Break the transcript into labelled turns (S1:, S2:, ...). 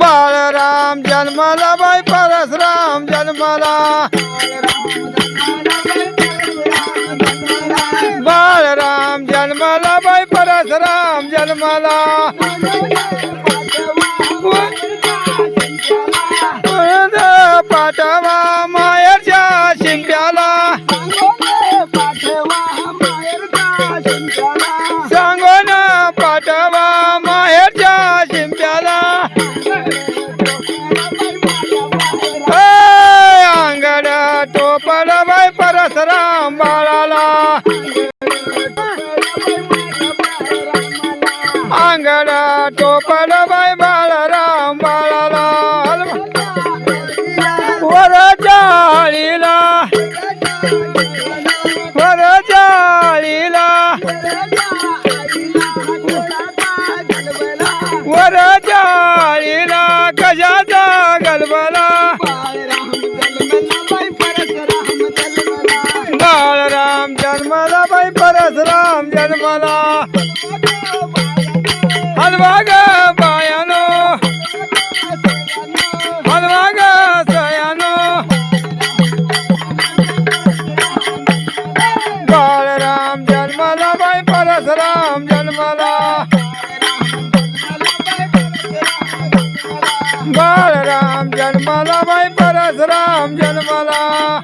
S1: बाळराम जन्माला बाई परसराम जन्माला. बाळराम जन्माला बाई परसराम जन्माला. वळद सांगून पाठवा माहेरच्या शिंप्याला. ए, अंगड टोपड बाय परसराम बाळाला. अंगड टोपड बाई वर जाळीला कशाचा गलबला? बाळराम जन्माला बाई परसराम जन्माला. हलवा ग बायानो. हलवा ग सयानो. बाळराम जन्माला बाई परसराम जन्माला. जन्माला बाई परसराम जन्माला.